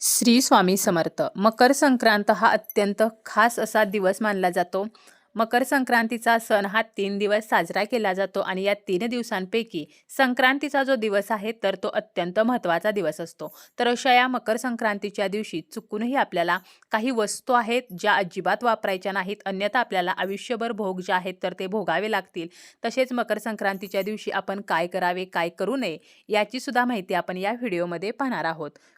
श्री स्वामी समर्थ. मकर संक्रांत हा अत्यंत खास असा दिवस मानला जातो. मकर संक्रांतीचा सण हा तीन दिवस साजरा केला जातो आणि या तीन दिवसांपैकी संक्रांतीचा जो दिवस आहे तर तो अत्यंत महत्त्वाचा दिवस असतो. तर अशा या मकर संक्रांतीच्या दिवशी चुकूनही आपल्याला काही वस्तू आहेत ज्या अजिबात वापरायच्या नाहीत अन्यथा आपल्याला आयुष्यभर भोग जे आहेत तर ते भोगावे लागतील. तसेच मकर संक्रांतीच्या दिवशी आपण काय करावे काय करू नये याची सुद्धा माहिती आपण या व्हिडिओमध्ये पाहणार आहोत.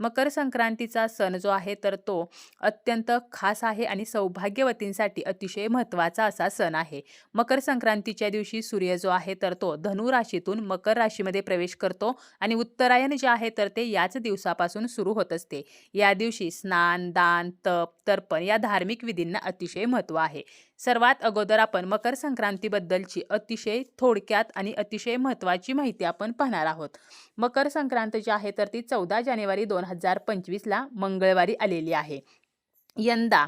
मकर संक्रांतीचा सण जो आहे तर तो अत्यंत खास आहे आणि सौभाग्यवतींसाठी अतिशय महत्त्वाचा असा सण आहे. मकर संक्रांतीच्या दिवशी सूर्य जो आहे तर तो धनु राशीतून मकर राशीमध्ये प्रवेश करतो आणि उत्तरायण जे आहे तर ते याच दिवसापासून सुरू होत असते. या दिवशी स्नान दान तप तर्पण या धार्मिक विधींना अतिशय महत्त्व आहे. सर्वात अगोदर आपण मकर संक्रांतीबद्दलची अतिशय थोडक्यात आणि अतिशय महत्त्वाची माहिती आपण पाहणार आहोत. मकर संक्रांत जी आहे तर ती चौदा जानेवारी दोन हजार पंचवीसला मंगळवारी आलेली आहे. यंदा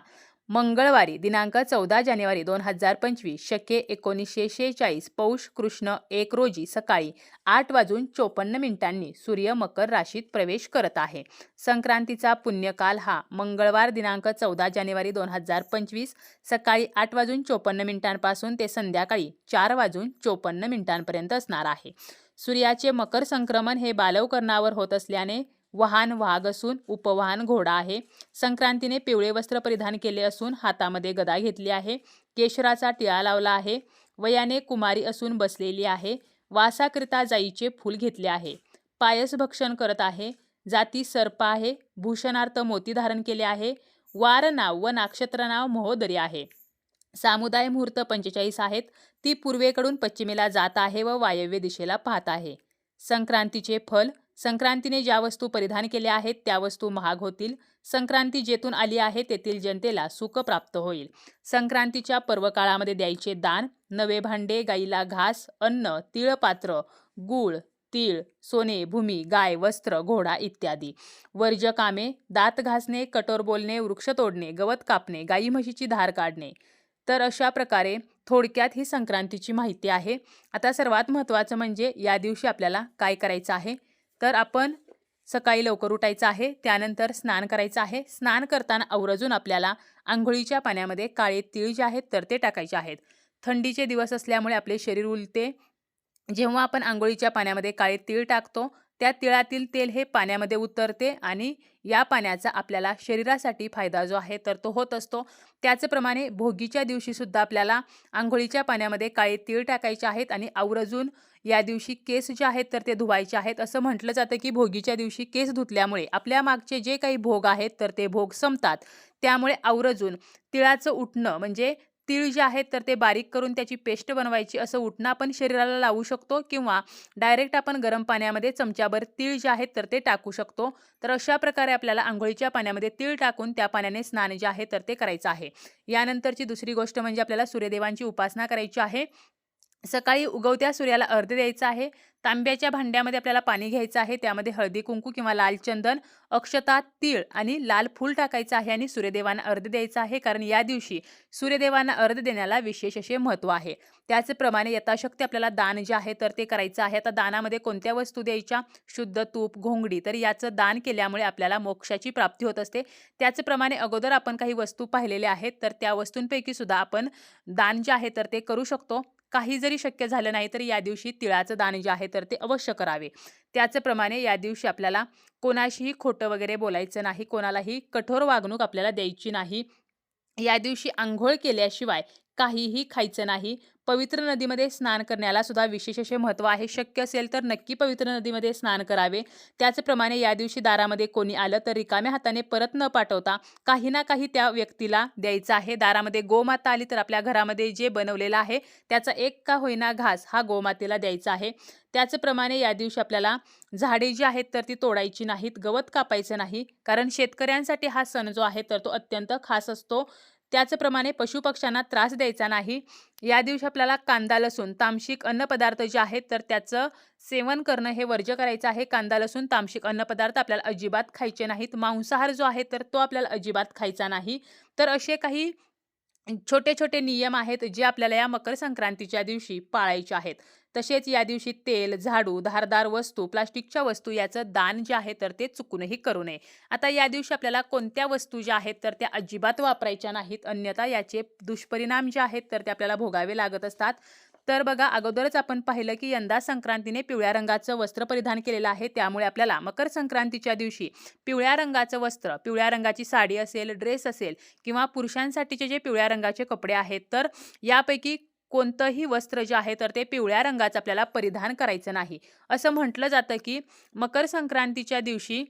मंगळवारी दिनांक चौदा जानेवारी दोन हजार पंचवीस शके एकोणीसशे शेहेचाळीस पौष कृष्ण एक रोजी सकाळी आठ वाजून चोपन्न मिनिटांनी सूर्य मकर राशीत प्रवेश करत आहे. संक्रांतीचा पुण्यकाल हा मंगळवार दिनांक चौदा जानेवारी दोन हजार पंचवीस सकाळी आठ वाजून चोपन्न मिनिटांपासून ते संध्याकाळी चार वाजून चोपन्न मिनिटांपर्यंत असणार आहे. सूर्याचे मकर संक्रमण हे बालवकर्णावर होत असल्याने वाहन वाघ असून उपवाहन घोडा आहे. संक्रांतीने पिवळे वस्त्र परिधान केले असून हातामध्ये गदा घेतली आहे. केशराचा टिळा लावला आहे. वयाने कुमारी असून बसलेली आहे. वासाकरिता जाईचे फूल घेतले आहे. पायस भक्षण करत आहे. जाती सर्प आहे. भूषणार्थ मोती धारण केले आहे. वार नाव व नक्षत्र नाव महोदरी आहे. सामुदाय मुहूर्त पंचेचाळीस आहेत. ती पूर्वेकडून पश्चिमेला जात आहे व वायव्य दिशेला पाहत आहे. संक्रांतीचे फल संक्रांतीने ज्या वस्तू परिधान केल्या आहेत त्या वस्तू महाग होतील. संक्रांती जेथून आली आहे तेथील जनतेला सुख प्राप्त होईल. संक्रांतीच्या पर्वकाळामध्ये द्यायचे दान नवे भांडे गाईला घास अन्न तिळपात्र गूळ तीळ सोने भूमी गाय वस्त्र घोडा इत्यादी. वर्ज कामे दात घासणे कठोर बोलणे वृक्ष तोडणे गवत कापणे गाई म्हशीची धार काढणे. तर अशा प्रकारे थोडक्यात ही संक्रांतीची माहिती आहे. आता सर्वात महत्त्वाचं म्हणजे या दिवशी आपल्याला काय करायचं आहे? तर आपण सकाळी लवकर उठायचं आहे त्यानंतर स्नान करायचं आहे. स्नान करताना आवर्जून आपल्याला आंघोळीच्या पाण्यामध्ये काळे तीळ जे आहेत तर ते टाकायचे आहेत. थंडीचे दिवस असल्यामुळे आपले शरीर उलते. जेव्हा आपण आंघोळीच्या पाण्यामध्ये काळे तीळ टाकतो त्या तिळातील तेल हे पाण्यामध्ये उतरते आणि या पाण्याचा आपल्याला शरीरासाठी फायदा जो आहे तर तो होत असतो. त्याचप्रमाणे भोगीच्या दिवशीसुद्धा आपल्याला आंघोळीच्या पाण्यामध्ये काळे तीळ टाकायचे आहेत आणि आवर्जून या दिवशी केस जे आहेत तर ते धुवायचे आहेत. असं म्हटलं जातं की भोगीच्या दिवशी केस धुतल्यामुळे आपल्या मागचे जे काही भोग आहेत तर ते भोग संपतात. त्यामुळे आवर्जून तिळाचं उठणं म्हणजे तीळ जे आहेत तर ते बारीक करून त्याची पेस्ट बनवायची. असं उठणं आपण शरीराला लावू शकतो किंवा डायरेक्ट आपण गरम पाण्यामध्ये चमच्याभर तीळ जे आहेत तर ते टाकू शकतो. तर अशा प्रकारे आपल्याला आंघोळीच्या पाण्यामध्ये तीळ टाकून त्या पाण्याने स्नान जे आहे तर ते करायचं आहे. यानंतरची दुसरी गोष्ट म्हणजे आपल्याला सूर्यदेवांची उपासना करायची आहे. सकाळी उगवत्या सूर्याला अर्ध द्यायचा आहे. तांब्याच्या भांड्यामध्ये आपल्याला पाणी घ्यायचं आहे. त्यामध्ये हळदी कुंकू किंवा लाल चंदन अक्षता तीळ आणि लाल फूल टाकायचं आहे आणि सूर्यदेवांना अर्ध द्यायचा आहे. कारण या दिवशी सूर्यदेवांना अर्ध देण्याला विशेष असे महत्त्व आहे. त्याचप्रमाणे यथाशक्ती आपल्याला दान जे आहे तर ते करायचं आहे. आता दानामध्ये कोणत्या वस्तू द्यायच्या? शुद्ध तूप घोंगडी. तर याचं दान केल्यामुळे आपल्याला मोक्षाची प्राप्ती होत असते. त्याचप्रमाणे अगोदर आपण काही वस्तू पाहिलेल्या आहेत तर त्या वस्तूंपैकी सुद्धा आपण दान जे आहे तर ते करू शकतो. काही जरी शक्य झालं नाही तर या दिवशी तिळाचं दान जे आहे तर ते अवश्य करावे. त्याचप्रमाणे या दिवशी आपल्याला कोणाशीही खोटं वगैरे बोलायचं नाही कोणालाही कठोर वागणूक आपल्याला द्यायची नाही. या दिवशी आंघोळ केल्याशिवाय काहीही खायचं नाही. पवित्र नदीमध्ये स्नान करण्याला सुद्धा विशेष असे महत्त्व आहे. शक्य असेल तर नक्की पवित्र नदीमध्ये स्नान करावे. त्याचप्रमाणे या दिवशी दारामध्ये कोणी आलं तर रिकाम्या हाताने परत न पाठवता काही ना काही त्या व्यक्तीला द्यायचं आहे. दारामध्ये गोमाता आली तर आपल्या घरामध्ये जे बनवलेलं आहे त्याचा एक का होईना घास हा गोमातेला द्यायचा आहे. त्याचप्रमाणे या दिवशी आपल्याला झाडे जी आहेत तर ती तोडायची नाहीत गवत कापायचं नाही. कारण शेतकऱ्यांसाठी हा सण जो आहे तर तो अत्यंत खास असतो. त्याचप्रमाणे पशुपक्ष्यांना त्रास द्यायचा नाही. या दिवशी आपल्याला कांदा लसूण तामशिक अन्नपदार्थ जे आहेत तर त्याचं सेवन करणं हे वर्ज्य करायचं आहे. कांदा लसूण तामशिक अन्नपदार्थ आपल्याला अजिबात खायचे नाहीत. मांसाहार जो आहे तर तो आपल्याला अजिबात खायचा नाही. तर असे काही छोटे छोटे नियम आहेत जे आपल्याला या मकर संक्रांतीच्या दिवशी पाळायचे आहेत. तसेच या दिवशी तेल झाडू धारदार वस्तू प्लास्टिकच्या वस्तू याचं दान जे आहे तर ते चुकूनही करू नये. आता या दिवशी आपल्याला कोणत्या वस्तू ज्या आहेत तर त्या अजिबात वापरायच्या नाहीत अन्यथा याचे दुष्परिणाम जे आहेत तर ते आपल्याला भोगावे लागत असतात. तर बघा अगोदरच आपण पाहिलं की यंदा संक्रांतीने पिवळ्या रंगाचं वस्त्र परिधान केलेलं आहे. त्यामुळे आपल्याला मकर संक्रांतीच्या दिवशी पिवळ्या रंगाचं वस्त्र पिवळ्या रंगाची साडी असेल ड्रेस असेल किंवा पुरुषांसाठीचे जे पिवळ्या रंगाचे कपडे आहेत तर यापैकी कोणतंही वस्त्र जे आहे तर ते पिवळ्या रंगाचं आपल्याला परिधान करायचं नाही. असं म्हटलं जातं की मकर संक्रांतीच्या दिवशी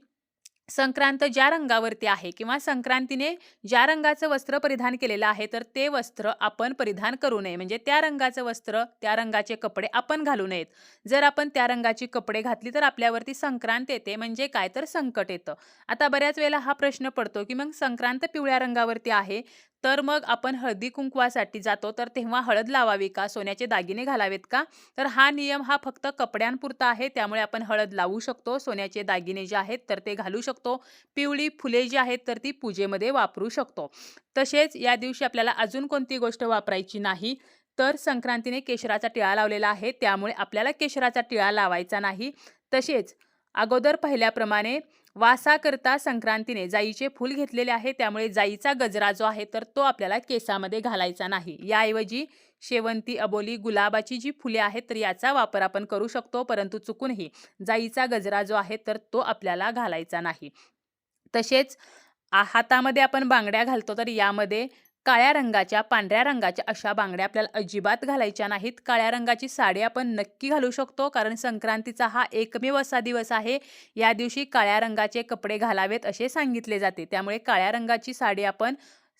संक्रांत ज्या रंगावरती आहे किंवा संक्रांतीने ज्या रंगाचं वस्त्र परिधान केलेलं आहे तर ते वस्त्र आपण परिधान करू नये. म्हणजे त्या रंगाचं वस्त्र त्या रंगाचे कपडे आपण घालू नयेत. जर आपण त्या रंगाची कपडे घातली तर आपल्यावरती संक्रांत येते. म्हणजे काय? तर संकट येतं. आता बऱ्याच वेळेला हा प्रश्न पडतो की मग संक्रांत पिवळ्या रंगावरती आहे तर मग आपण हळदी कुंकवासाठी जातो. तर तेव्हा हळद लावावी का? सोन्याचे दागिने घालावेत का? तर हा नियम हा फक्त कपड्यांपुरता आहे. त्यामुळे आपण हळद लावू शकतो. सोन्याचे दागिने जे आहेत तर ते घालू शकतो. पिवळी फुले जी आहेत तर ती पूजेमध्ये वापरू शकतो. तसेच या दिवशी आपल्याला अजून कोणती गोष्ट वापरायची नाही? तर संक्रांतीने केशराचा टिळा लावलेला आहे. त्यामुळे आपल्याला केशराचा टिळा लावायचा नाही. तसेच अगोदर पाहिल्याप्रमाणे वासाकरता संक्रांतीने जाईचे फूल घेतलेले आहे. त्यामुळे जाईचा गजरा जो आहे तर तो आपल्याला केसामध्ये घालायचा नाही. याऐवजी शेवंती अबोली गुलाबाची जी फुले आहेत तर याचा वापर आपण करू शकतो परंतु चुकूनही जाईचा गजरा जो आहे तर तो आपल्याला घालायचा नाही. तसेच हातामध्ये आपण बांगड्या घालतो तर यामध्ये काळ्या रंगाच्या पांढऱ्या रंगाच्या अशा बांगड्या आपल्याला अजिबात घालायच्या नाहीत. काळ्या रंगाची साडी आपण नक्की घालू शकतो कारण संक्रांतीचा हा एकमेव असा दिवस आहे. या दिवशी काळ्या रंगाचे कपडे घालावेत असे सांगितले जाते. त्यामुळे काळ्या रंगाची साडी आपण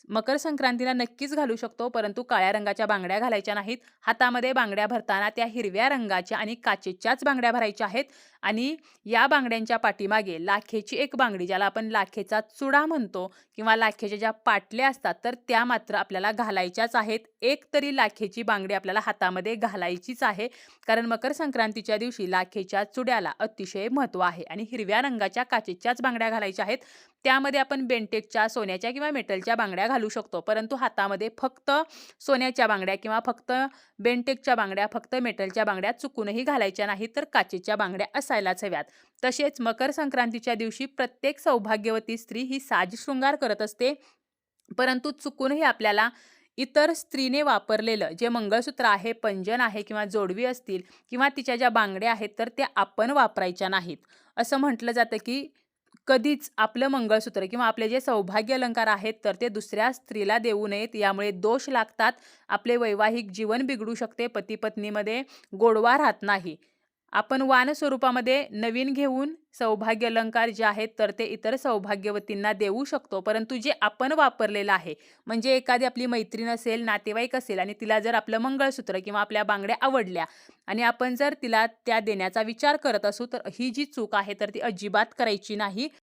मकर संक्रांतीला नक्कीच घालू शकतो परंतु काळ्या रंगाच्या बांगड्या घालायच्या नाहीत. हातामध्ये बांगड्या भरताना त्या हिरव्या रंगाच्या आणि काचेच्याच बांगड्या भरायच्या आहेत आणि या बांगड्यांच्या पाठीमागे लाखेची एक बांगडी ज्याला आपण लाखेचा चुडा म्हणतो किंवा लाखेच्या ज्या पाटल्या असतात तर त्या मात्र आपल्याला घालायच्याच आहेत. एक तरी लाखेची बांगडी आपल्याला हातामध्ये घालायचीच आहे कारण मकर संक्रांतीच्या दिवशी लाखेच्या चुड्याला अतिशय महत्त्व आहे आणि हिरव्या रंगाच्या काचेच्याच बांगड्या घालायच्या आहेत. त्यामध्ये आपण बेंटेकच्या सोन्याच्या किंवा मेटलच्या बांगड्या घालू शकतो. परंतु हातामध्ये फक्त सोन्याच्या बांगड्या किंवा फक्त बेंटेकच्या बांगड्या फक्त मेटलच्या बांगड्या चुकूनही घालायच्या नाहीत तर काचेच्या बांगड्या असायलाच हव्यात. तसेच मकर संक्रांतीच्या दिवशी प्रत्येक सौभाग्यवती स्त्री ही साज शृंगार करत असते. परंतु चुकूनही आपल्याला इतर स्त्रीने वापरलेलं जे मंगळसूत्र आहे पंजन आहे किंवा जोडवी असतील किंवा तिच्या ज्या बांगड्या आहेत तर त्या आपण वापरायच्या नाहीत. असं म्हटलं जातं की कधीच आपलं मंगळसूत्र किंवा आपले जे सौभाग्य अलंकार आहेत तर ते दुसऱ्या स्त्रीला देऊ नयेत. यामुळे दोष लागतात. आपले वैवाहिक जीवन बिघडू शकते. पती पत्नीमध्ये गोडवा राहत नाही. आपण वान स्वरूपामध्ये नवीन घेऊन सौभाग्य अलंकार जे आहेत तर ते इतर सौभाग्यवतींना देऊ शकतो. परंतु जे आपण वापरलेलं आहे म्हणजे एखादी आपली मैत्रीण असेल नातेवाईक असेल आणि तिला जर आपलं मंगळसूत्र किंवा आपल्या बांगड्या आवडल्या आणि आपण जर तिला त्या देण्याचा विचार करत असू तर ही जी चूक आहे तर ती अजिबात करायची नाही.